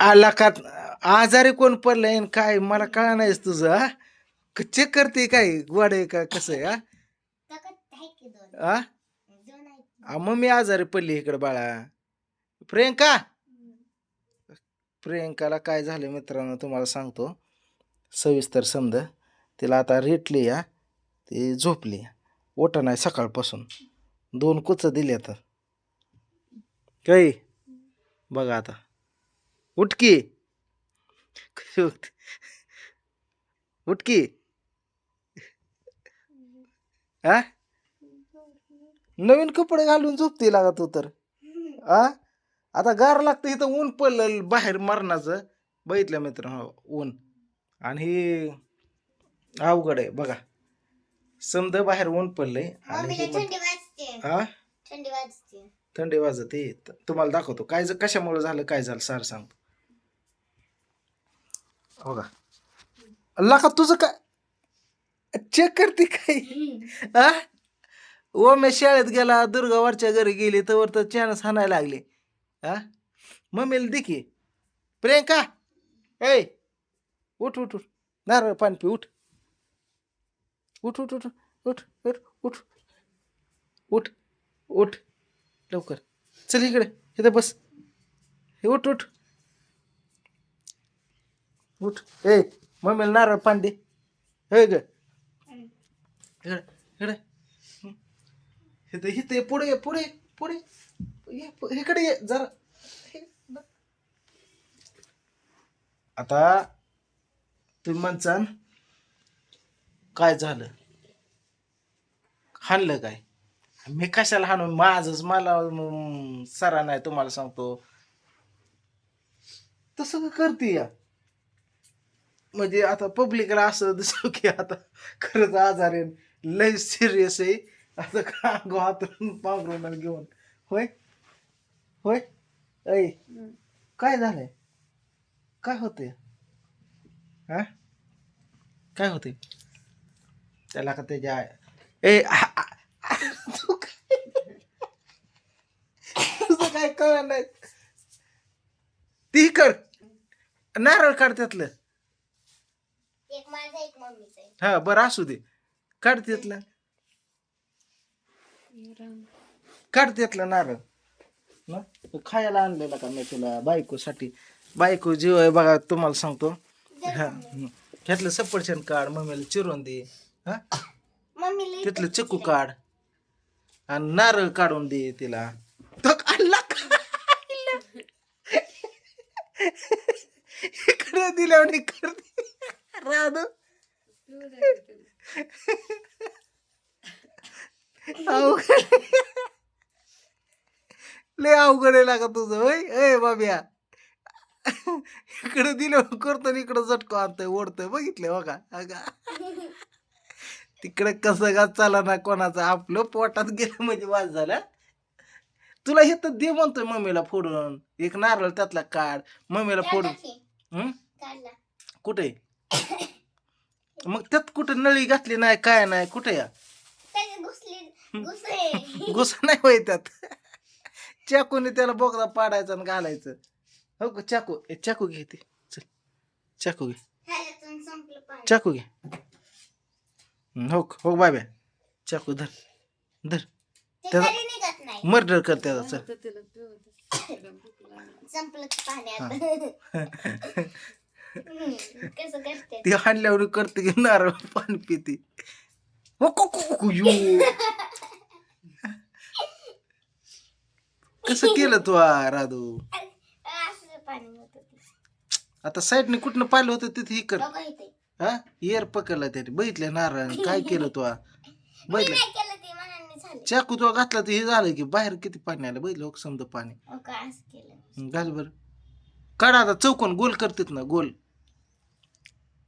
आला का? आजारी कोण पडलंय आणि काय? मला कळा नाहीस तुझं हा? चेक करते काय? गोड आहे का? कसं आहे हा? आहे की दोन दोन आहेत आ, मग मी आजारी पडली इकडे बाळा. प्रियंका? प्रियंकाला काय झालं मित्रांनो तुम्हाला सांगतो. सविस्तर समज. तिला आता रेटली या ती झोपली. ओटा नाही सकाळपासून. दोन कुच दिली आता काही? बघा आता. उठकी. उठकी. हा नवीन कपडे घालून झोपते लागा तू तर. आ? आता गार लागतं इथं ऊन पडलं बाहेर मरणाचं. बघितलं मित्र हो ऊन. आणि हे अवघड आहे बघा. समद बाहेर ऊन पडलंय आणि थंडी वाजते. तुम्हाला दाखवतो. काय कशामुळे झालं काय झालं सार सांगतो हो का अल्ला का तुझं काय? चेक करते काय? आ? ओ मी शाळेत गेला दुर्गावरच्या घरी गेली तर तर चॅनस हाणायला लागले. हा मम्मीला दे की. प्रियंका ए उठ उठ उठ. नारळ पाणी पी उठ. उठ उठ उठ उठ उठ उठ. उठ उठ. लवकर. चल इकडे इथं बस. हे उठ उठ. उठ. ए मम्मीला नारळ पाणी दे. हे ग. इकडे इकडे. इथं ये, पुढे ये, पुढे पुढे. ये, पु- इकडे ये जरा. हे, न- आता तुम्ही म्हणसान काय झालं? हाणलं काय? मी कशाला हाणू? माझच मला सरा नाही तुम्हाला सांगतो. तसं का करते या? म्हणजे आता पब्लिकला असं दिसतो की आता खरंच आजार आहे. लय सिरियस आहे. आता का हातून पांघरून घेऊन. होय? होय? ऐ काय झालंय? काय होते हा? काय होते त्याला का त्याच्या ए तू काय? तुझं काय कळ नाही? ती कर. नारळ काढ त्यातलं. मम्मीचा आहे हा बरं असू दे. काढ त्यातलं. काढ त्यातलं नारळ. ना? खायला आणलेला का मी तुला बायकोसाठी? बायको जीव आहे बघा तुम्हाला सांगतो. हा हं. त्यातलं सफरचंद काढ मम्मीला चिरून दे. हा? मम्मीला तिथलं चिकू काढ. आणि नारळ काढून दे तिला. तो काढला इकडे दिल्यावर करते राधू. लय अवघड आहे लागा तुझं होय? ए बाब्या. इकडे दिलं करतो इकडं झटको आणतोय ओढतोय बघितलं बघा. अगा. तिकडे कसं का चाला ना कोणाचं आपलं पोटात गेलं म्हणजे वाज झाला. तुला हे तर दे म्हणतोय मम्मीला फोडून. एक नारळ त्यातला काढ. मम्मीला फोडून. कुठे? मग त्यात कुठे नळी घातली नाही काय नाही कुठे या? त्याच्यात घुसली घुसले. गुस्सा नाही होय त्यात. चाकूने त्याला बोगदा पाडायचा आणि घालायचं. हो का चाकू ए चाकू घे ते. चल चाकू घे. ह्याच्यातून संपलं पाणी. चाकू घे. हं, हो हो बाब्या चाकू धर धर. ते त्याला- खाली निघत नाही. मर्डर कर त्याचा चल. संपलं कसं करते? ती हाणल्यावर करते की नारळ पाणी पिते. हो कसं केलं तू आ, राधू? असं पाणी होत आता साईडने कुठनं पाहिलं होतं तिथे ही कर. बघा इथे. हा? इयर पकडला त्याने. बघितलं नारळ काय केलं तू आ? मी बघितलं. नाही केलं ते मनाने झालं. चाकू तो घातला तर हे झालं की बाहेर किती पाणी आलं. बघितलं हो समजा पाणी. हो का असं केलं. हं, घाल बर. काढा आता चौकोन गोल करतात ना गोल.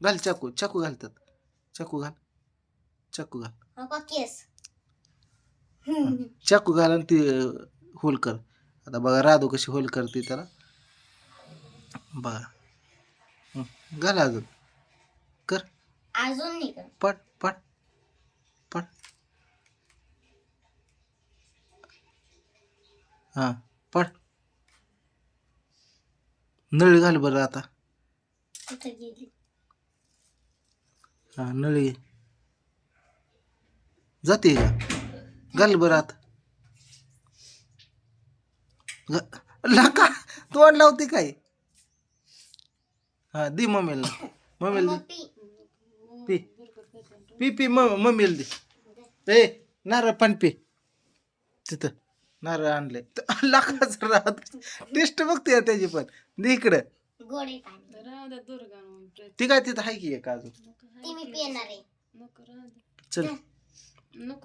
घाल चाकू चाकू घालतात. चाकू घाल. चाकू घाल. चाकू घाल आणि ती होल कर. आता बघा राधू कशी होल करते त्याला. बघा. घाल अजून. कर. अजून पट पट पट. हां पट नळी घाल बरं आता. कुठं गेली. हा नळी जाते का? घाल बरं आता. लाका तोंड लावते काय? हा दे मम्मीला. मम्मीला दे. पी. पी पी पी मम मम्मीला दे. ए नारळ पाणी पी. तिथं. नारळ आणले. लाखाच राहत. टेस्ट बघते त्याची पण. दे इकडं. गोडे पाणी ती काय तिथं आहे की एक अजून? ती मी पिणार आहे. चल.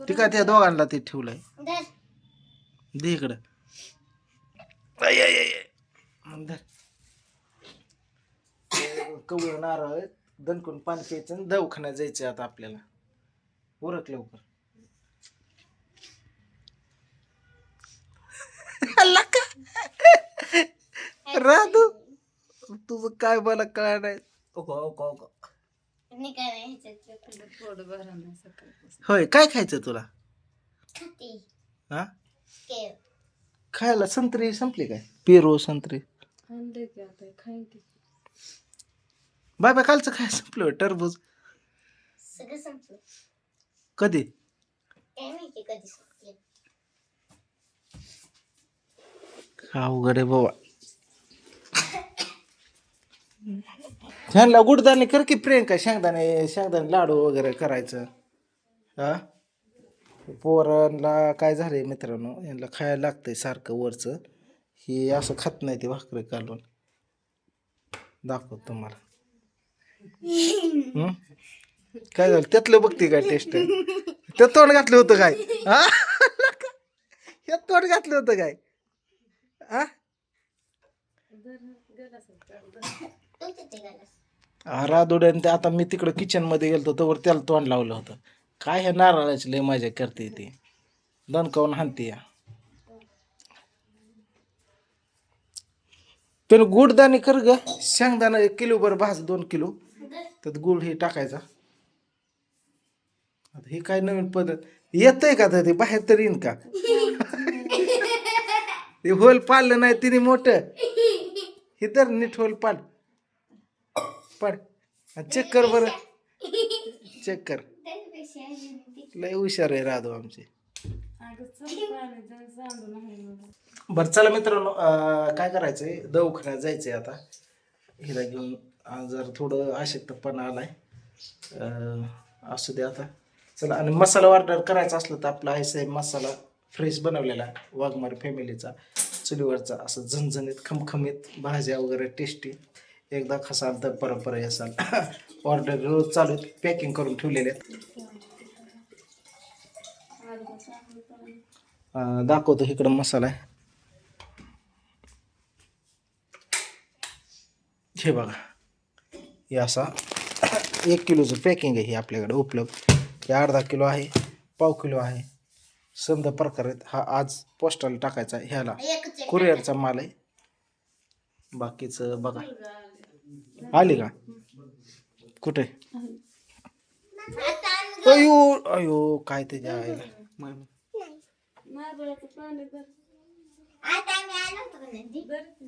ती काय त्या दोघांना ते ठेवलंय. धर. दे इकडं. आय, आय, आय, आय. मग धर. कवळं नारळ दणकून पाणी प्यायचं आणि दवाखान्यात जायचं आता आपल्याला. उरक लवकर. लका. राधू तुझं काय मला कळणार नाही ओको, ओको, ओको. काय होय काय खायचं तुला? खाते हा? खायला संत्री संपली काय? पेरू संत्री. बाय बाय कालचं काय संपलं टरबूज. कधी? काय कधी संपलं अवघड आहे बाबा. ह्यांना गुडदाने कर की प्रियंका शेंगदाणे शेंगदाणे लाडू वगैरे करायचं. हा? पोरांना काय झालंय मित्रांनो यांना खायला लागतंय सारखं वरचं. हे असं खात नाही ते भाकरे कालून दाखव तुम्हाला. काय झालं? त्यातलं बघते काय टेस्ट त्यात तोंड घातलं होतं काय? हा? यात तोंड घातलं होतं काय? आ? रादोड्याने ते आता मी तिकडं किचनमध्ये गेलतो तोवर त्याला तोंड लावलं होतं. काय हे नारळाची लय मजा करते ती. दणकावून हाणते या? तर गुडदाणे कर ग. शेंगदाणा एक किलो बरं भाज दोन किलो. त्यात गुड हे टाकायचा. आता हे काय नवीन पद्धत? येतंय का तर ते? बाहेर तरी येईन का? ते होल पाडलं नाही तिने मोठं. हे तर नीट होल पाड. पाड. चेक कर बरं. चेक कर. लय हुशार आहे राधव आमचे. बरं चला मित्रांनो काय करायचंय? दवाखान्यात जायचंय आता. हिला घेऊन आज जर थोडं अशक्तपणा आलाय. अं, असू दे आता. चला आणि मसाला ऑर्डर करायचा असलं तर आपला आहे साहेब मसाला. फ्रेश बनवलेला आहे फॅमिलीचा चुलीवरचा असं झणझणीत खमखमीत भाज्या वगैरे टेस्टी एकदा खसाल तर परंपरा असाल. ऑर्डर रोज चालू पॅकिंग करून ठेवलेले आहेत. दाखवतो इकडं मसाला आहे. हे बघा. हे असा एक किलोचं पॅकिंग आहे हे आपल्याकडे उपलब्ध. हे अर्धा किलो आहे पाव किलो आहे. समजा प्रकार आहेत हा आज पोस्टाला टाकायचा आहे ह्याला. कुरिअरचा माल आहे. बाकीचं बघा. आली का? कुठे? अयो अयो काय त्याच्या आईला